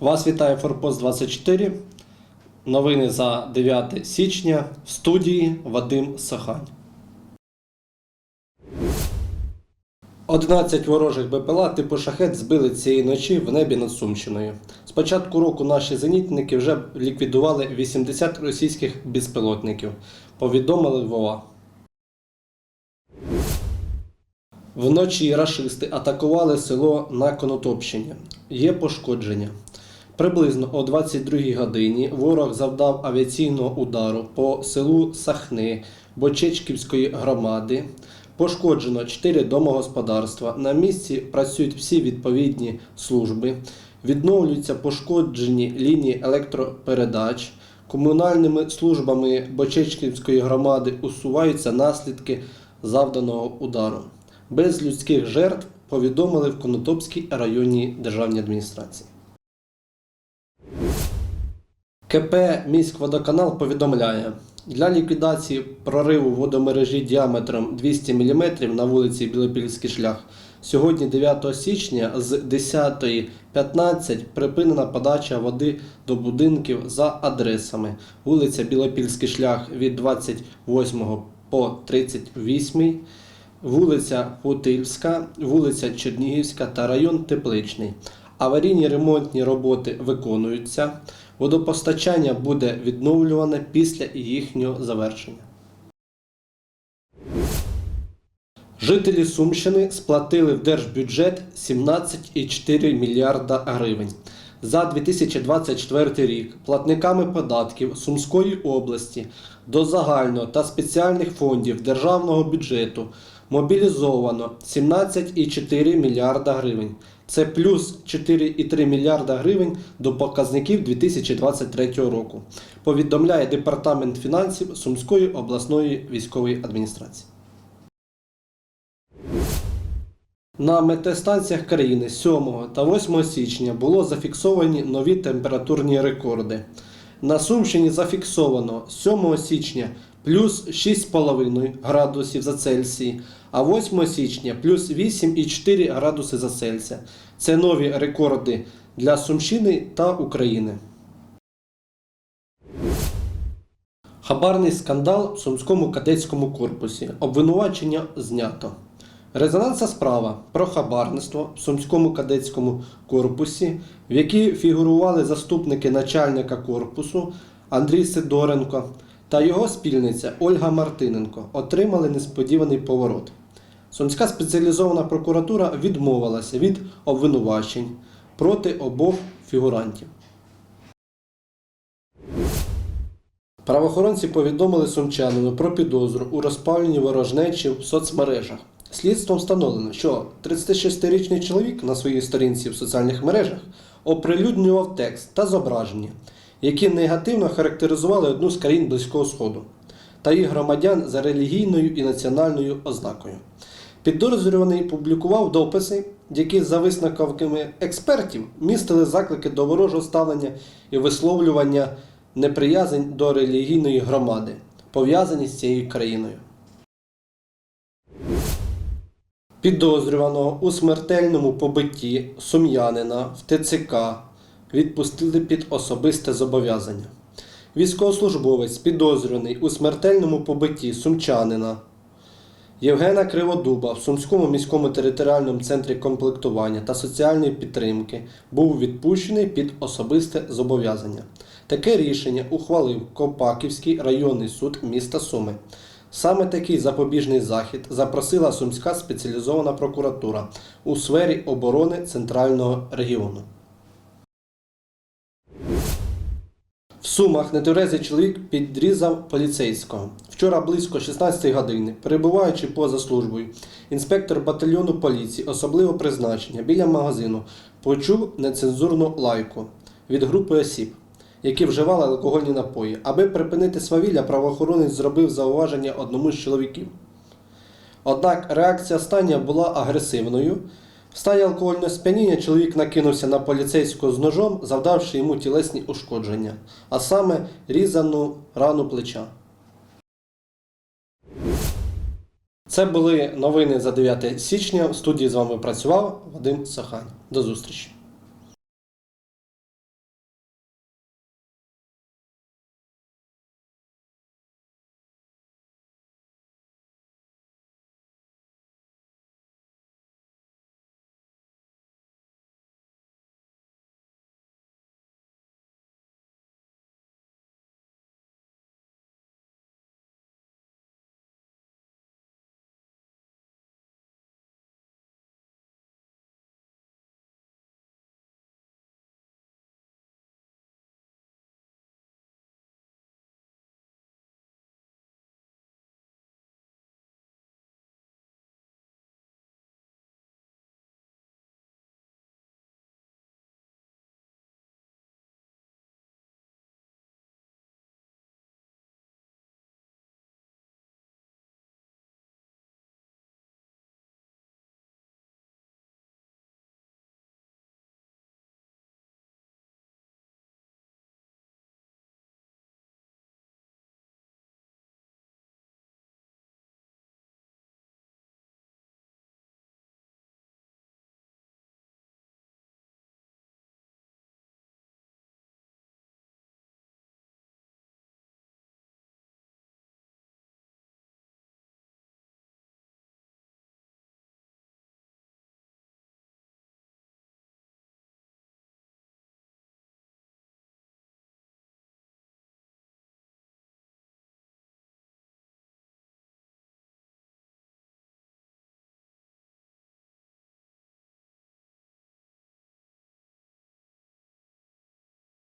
Вас вітає Форпост 24. Новини за 9 січня в студії Вадим Сахань. 11 ворожих БПЛА типу шахет збили цієї ночі в небі над Сумщиною. З початку року наші зенітники вже ліквідували 80 російських безпілотників, повідомили ВОА. Вночі рашисти атакували село на Конотопщині. Є пошкодження. Приблизно о 22 годині ворог завдав авіаційного удару по селу Сахни Бочечківської громади. Пошкоджено 4 домогосподарства. На місці працюють всі відповідні служби. Відновлюються пошкоджені лінії електропередач. Комунальними службами Бочечківської громади усуваються наслідки завданого удару. Без людських жертв повідомили в Конотопській районній державній адміністрації. КП «Міськводоканал» повідомляє, для ліквідації прориву водомережі діаметром 200 мм на вулиці Білопільський шлях сьогодні 9 січня з 10.15 припинена подача води до будинків за адресами вулиця Білопільський шлях від 28 по 38, вулиця Путильська, вулиця Чернігівська та район Тепличний. Аварійні ремонтні роботи виконуються. Водопостачання буде відновлюване після їхнього завершення. Жителі Сумщини сплатили в держбюджет 17,4 мільярда гривень. За 2024 рік платниками податків Сумської області до загального та спеціальних фондів державного бюджету мобілізовано 17,4 мільярда гривень. Це плюс 4,3 мільярда гривень до показників 2023 року. Повідомляє Департамент фінансів Сумської обласної військової адміністрації. На метеостанціях країни 7 та 8 січня було зафіксовані нові температурні рекорди. На Сумщині зафіксовано 7 січня плюс 6,5 градусів за Цельсій, а 8 січня плюс 8,4 градуси за Цельсія. Це нові рекорди для Сумщини та України. Хабарний скандал в Сумському кадетському корпусі. Обвинувачення знято. Резонансна справа про хабарництво в Сумському кадетському корпусі, в якій фігурували заступники начальника корпусу Андрій Сидоренко та його спільниця Ольга Мартиненко, отримали несподіваний поворот. Сумська спеціалізована прокуратура відмовилася від обвинувачень проти обох фігурантів. Правоохоронці повідомили сумчанину про підозру у розпаленні ворожнечі в соцмережах. Слідством встановлено, що 36-річний чоловік на своїй сторінці в соціальних мережах оприлюднював текст та зображення, які негативно характеризували одну з країн Близького Сходу та їх громадян за релігійною і національною ознакою. Підозрюваний публікував дописи, які за висновками експертів містили заклики до ворожого ставлення і висловлювання неприязень до релігійної громади, пов'язані з цією країною. Підозрюваного у смертельному побитті сум'янина в ТЦК відпустили під особисте зобов'язання. Військовослужбовець, підозрюваний у смертельному побитті сумчанина Євгена Криводуба в Сумському міському територіальному центрі комплектування та соціальної підтримки був відпущений під особисте зобов'язання. Таке рішення ухвалив Копаківський районний суд міста Суми. Саме такий запобіжний захід запросила Сумська спеціалізована прокуратура у сфері оборони центрального регіону. Сумах нетверезий чоловік підрізав поліцейського. Вчора близько 16 години, перебуваючи поза службою, інспектор батальйону поліції особливого призначення біля магазину почув нецензурну лайку від групи осіб, які вживали алкогольні напої. Аби припинити свавілля, правоохоронець зробив зауваження одному з чоловіків. Однак реакція остання була агресивною. В стані алкогольного сп'яніння чоловік накинувся на поліцейського з ножом, завдавши йому тілесні ушкодження, а саме різану рану плеча. Це були новини за 9 січня. В студії з вами працював Вадим Сахань. До зустрічі.